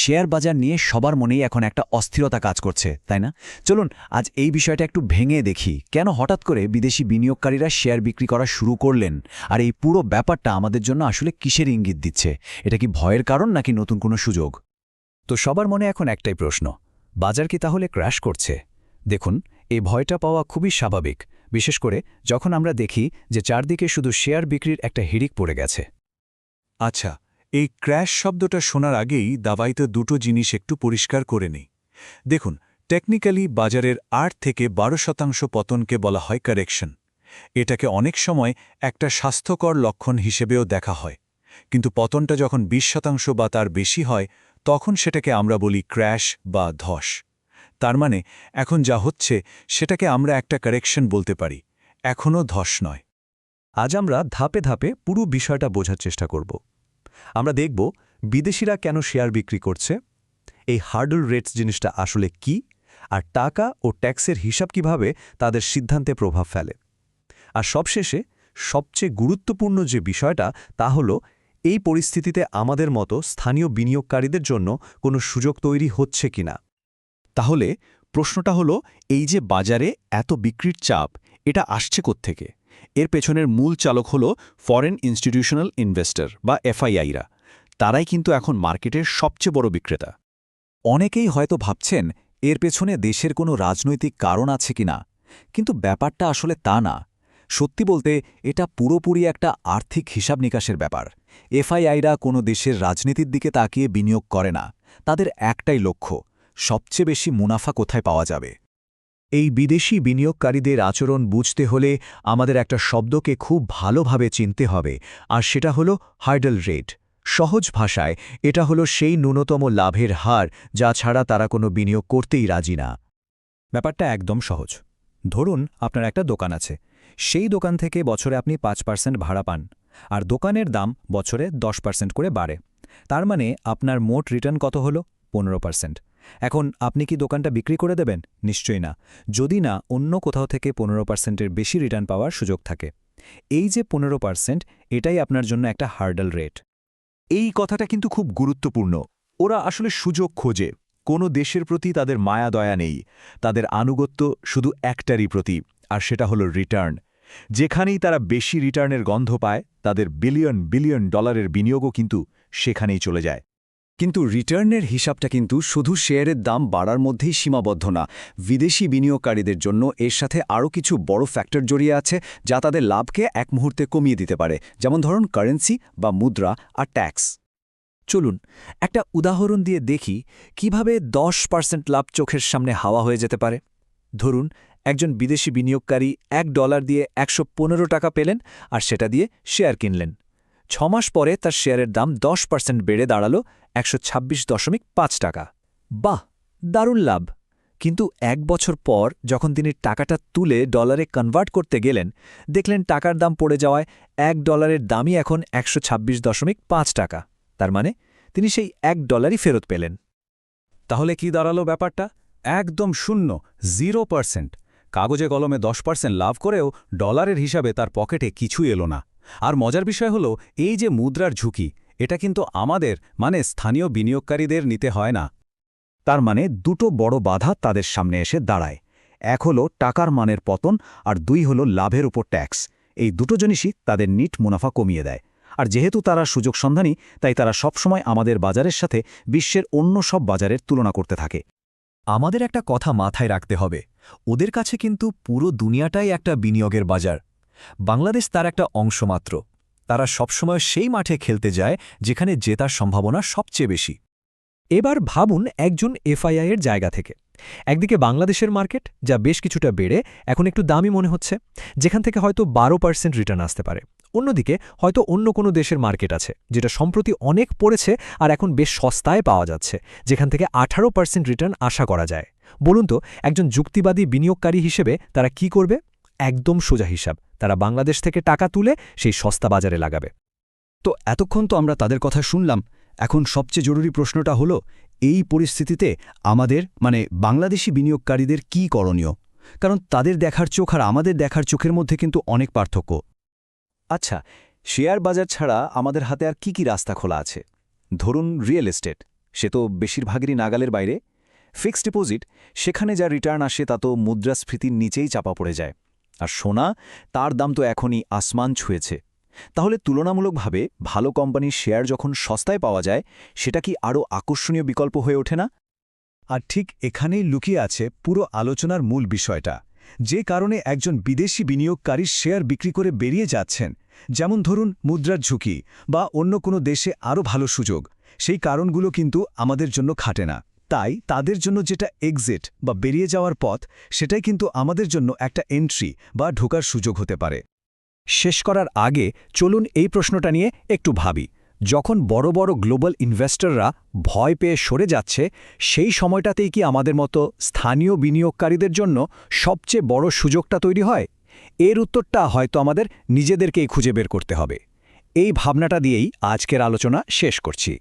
Share বাজার নিয়ে সবার মনেই এখন একটা অস্থিরতা কাজ করছে, তাই না? চলুন, আজ এই বিষয়টা একটু ভেঙে দেখি। কেন হঠাৎ করে বিদেশি বিনিয়োগকারীরা শেয়ার বিক্রি করা শুরু করলেন? আর এই পুরো ব্যাপারটা আমাদের জন্য আসলে কিসের ইঙ্গিত দিচ্ছে? এটা কি ভয়ের কারণ নাকি নতুন কোনো সুযোগ? তো সবার মনে এখন একটাই প্রশ্ন, বাজার কি তাহলে ক্র্যাশ করছে? দেখুন, এই ভয়টা পাওয়া খুবই স্বাভাবিক, বিশেষ করে যখন আমরা দেখি যে চারদিকে শুধু শেয়ার বিক্রির একটা হিড়িক পড়ে গেছে। আচ্ছা এই ক্র্যাশ শব্দটা শোনার আগেই দাবাইতে দুটো জিনিস একটু পরিষ্কার করে নেই। দেখুন টেকনিক্যালি বাজারের আট থেকে বারো শতাংশ পতনকে বলা হয় কারেকশন এটাকে অনেক সময় একটা স্বাস্থ্যকর লক্ষণ হিসেবেও দেখা হয়। কিন্তু পতনটা যখন বিশ শতাংশ বা তার বেশি হয়, তখন সেটাকে আমরা বলি ক্র্যাশ বা ধস। তার মানে এখন যা হচ্ছে, সেটাকে আমরা একটা কারেকশন বলতে পারি। এখনও ধস নয়। আজ আমরা ধাপে ধাপে পুরো বিষয়টা বোঝার চেষ্টা করব। আমরা দেখব বিদেশিরা কেন শেয়ার বিক্রি করছে, এই হার্ডল রেটস জিনিসটা আসলে কি, আর টাকা ও ট্যাক্সের হিসাব কীভাবে তাদের সিদ্ধান্তে প্রভাব ফেলে। আর সবশেষে সবচেয়ে গুরুত্বপূর্ণ যে বিষয়টা, তা হল এই পরিস্থিতিতে আমাদের মতো স্থানীয় বিনিয়োগকারীদের জন্য কোনো সুযোগ তৈরি হচ্ছে কিনা তাহলে প্রশ্নটা হলো, এই যে বাজারে এত বিক্রির চাপ, এটা আসছে থেকে এর পেছনের মূল চালক হল ফরেন ইনস্টিটিউশনাল ইনভেস্টর বা এফআইআইরা তারাই কিন্তু এখন মার্কেটের সবচেয়ে বড় বিক্রেতা। অনেকেই হয়তো ভাবছেন, এর পেছনে দেশের কোনো রাজনৈতিক কারণ আছে কিনা? কিন্তু ব্যাপারটা আসলে তা না। সত্যি বলতে, এটা পুরোপুরি একটা আর্থিক হিসাব নিকাশের ব্যাপার। এফআইআইরা কোনো দেশের রাজনীতির দিকে তাকিয়ে বিনিয়োগ করে না। তাদের একটাই লক্ষ্য, সবচেয়ে বেশি মুনাফা কোথায় পাওয়া যাবে? এই বিদেশি বিনিয়োগকারীদের আচরণ বুঝতে হলে আমাদের একটা শব্দকে খুব ভালোভাবে চিনতে হবে, আর সেটা হলো হার্ডল রেট। সহজ ভাষায়, এটা হলো সেই ন্যূনতম লাভের হার যা ছাড়া তারা কোনো বিনিয়োগ করতেই রাজি না। ব্যাপারটা একদম সহজ। ধরুন আপনার একটা দোকান আছে, সেই দোকান থেকে বছরে আপনি পাঁচ পার্সেন্ট ভাড়া পান, আর দোকানের দাম বছরে দশ পার্সেন্ট করে বাড়ে। তার মানে আপনার মোট রিটার্ন কত হলো? পনেরো পার্সেন্ট। এখন আপনি কি দোকানটা বিক্রি করে দেবেন? নিশ্চয়ই না। যদি না, অন্য কোথাও থেকে পনেরো পার্সেন্টের বেশি রিটার্ন পাওয়ার সুযোগ থাকে। এই যে পনেরো পার্সেন্ট, এটাই আপনার জন্য একটা হার্ডল রেট এই কথাটা কিন্তু খুব গুরুত্বপূর্ণ। ওরা আসলে সুযোগ খোঁজে। কোনো দেশের প্রতি তাদের মায়া দয়া নেই। তাদের আনুগত্য শুধু একটারই প্রতি, আর সেটা হলো রিটার্ন যেখানেই তারা বেশি রিটার্নের গন্ধ পায়, তাদের বিলিয়ন বিলিয়ন ডলারের বিনিয়োগও কিন্তু সেখানেই চলে যায়। কিন্তু রিটার্নের হিসাবটা কিন্তু শুধু শেয়ারের দাম বাড়ার মধ্যেই সীমাবদ্ধ না, বিদেশি বিনিয়োগকারীদের জন্য এর সাথে আরও কিছু বড় ফ্যাক্টর জড়িয়ে আছে যা তাদের লাভকে এক মুহূর্তে কমিয়ে দিতে পারে, যেমন ধরুন কারেন্সি বা মুদ্রা আর ট্যাক্স। চলুন, একটা উদাহরণ দিয়ে দেখি কীভাবে দশ পার্সেন্ট লাভ চোখের সামনে হাওয়া হয়ে যেতে পারে। ধরুন, একজন বিদেশি বিনিয়োগকারী এক ডলার দিয়ে একশো পনেরো টাকা পেলেন আর সেটা দিয়ে শেয়ার কিনলেন। ছমাস পরে তার শেয়ারের দাম দশ পার্সেন্ট বেড়ে দাঁড়াল একশো দশমিক পাঁচ টাকা। বাহ, দারুণ লাভ। কিন্তু এক বছর পর যখন তিনি টাকাটা তুলে ডলারে কনভার্ট করতে গেলেন, দেখলেন টাকার দাম পড়ে যাওয়ায় এক ডলারের দামই এখন একশো দশমিক পাঁচ টাকা। তার মানে তিনি সেই এক ডলারই ফেরত পেলেন। তাহলে কি দাঁড়াল ব্যাপারটা? একদম শূন্য, জিরো পার্সেন্ট। কাগজে কলমে দশ পার্সেন্ট লাভ করেও ডলারের হিসাবে তার পকেটে কিছুই এলো না। আর মজার বিষয় হলো, এই যে মুদ্রার ঝুঁকি এটা কিন্তু আমাদের মানে স্থানীয় বিনিয়োগকারীদের নিতে হয় না। তার মানে দুটো বড় বাধা তাদের সামনে এসে দাঁড়ায়। এক হলো টাকার মানের পতন আর দুই হলো লাভের উপর ট্যাক্স। এই দুটো জিনিসই তাদের নিট মুনাফা কমিয়ে দেয়। আর যেহেতু তারা সুযোগ সন্ধানী, তাই তারা সবসময় আমাদের বাজারের সাথে বিশ্বের অন্য সব বাজারের তুলনা করতে থাকে। আমাদের একটা কথা মাথায় রাখতে হবে। ওদের কাছে কিন্তু পুরো দুনিয়াটাই একটা বিনিয়োগের বাজার। বাংলাদেশ তার একটা অংশ মাত্র। তারা সবসময় সেই মাঠে খেলতে যায় যেখানে জেতার সম্ভাবনা সবচেয়ে বেশি। এবার ভাবুন একজন এফআইআইয়ের জায়গা থেকে। একদিকে বাংলাদেশের মার্কেট, যা বেশ কিছুটা বেড়ে, এখন একটু দামি মনে হচ্ছে, যেখান থেকে হয়তো বারো পার্সেন্ট রিটার্ন আসতে পারে। অন্যদিকে হয়তো অন্য কোনো দেশের মার্কেট আছে, যেটা সম্প্রতি অনেক পড়েছে আর এখন বেশ সস্তায় পাওয়া যাচ্ছে, যেখান থেকে আঠারো পার্সেন্ট রিটার্ন আশা করা যায়। বলুন তো, একজন যুক্তিবাদী বিনিয়োগকারী হিসেবে তারা কি করবে? একদম সোজা হিসাব। তারা বাংলাদেশ থেকে টাকা তুলে সেই সস্তা বাজারে লাগাবে। তো এতক্ষণ তো আমরা তাদের কথা শুনলাম। এখন সবচেয়ে জরুরি প্রশ্নটা হলো, এই পরিস্থিতিতে আমাদের মানে বাংলাদেশি বিনিয়োগকারীদের কি করণীয়? কারণ তাদের দেখার চোখ আর আমাদের দেখার চোখের মধ্যে কিন্তু অনেক পার্থক্য। আচ্ছা শেয়ার বাজার ছাড়া আমাদের হাতে আর কি কি রাস্তা খোলা আছে? ধরুন রিয়েল এস্টেট, সে তো বেশিরভাগেরই নাগালের বাইরে। ফিক্সড ডিপোজিট, সেখানে যা রিটার্ন আসে তা তো মুদ্রাস্ফীতির নিচেই চাপা পড়ে যায়। আর সোনা, তার দাম তো এখনই আসমান ছুঁয়েছে। তাহলে তুলনামূলকভাবে ভালো কোম্পানির শেয়ার যখন সস্তায় পাওয়া যায়, সেটা কি আরও আকর্ষণীয় বিকল্প হয়ে ওঠে না? আর ঠিক এখানেই লুকিয়ে আছে পুরো আলোচনার মূল বিষয়টা। যে কারণে একজন বিদেশি বিনিয়োগকারী শেয়ার বিক্রি করে বেরিয়ে যাচ্ছেন, যেমন ধরুন মুদ্রার ঝুঁকি বা অন্য কোনো দেশে আরও ভালো সুযোগ, সেই কারণগুলো কিন্তু আমাদের জন্য খাটে না। তাই তাদের জন্য যেটা এক্সিট বা বেরিয়ে যাওয়ার পথ, সেটাই কিন্তু আমাদের জন্য একটা এন্ট্রি বা ঢোকার সুযোগ হতে পারে। শেষ করার আগে চলুন এই প্রশ্নটা নিয়ে একটু ভাবি। যখন বড় বড় গ্লোবাল ইনভেস্টররা ভয় পেয়ে সরে যাচ্ছে, সেই সময়টাতেই কি আমাদের মতো স্থানীয় বিনিয়োগকারীদের জন্য সবচেয়ে বড় সুযোগটা তৈরি হয়? এর উত্তরটা হয়তো আমাদের নিজেদেরকেই খুঁজে বের করতে হবে। এই ভাবনাটা দিয়েই আজকের আলোচনা শেষ করছি।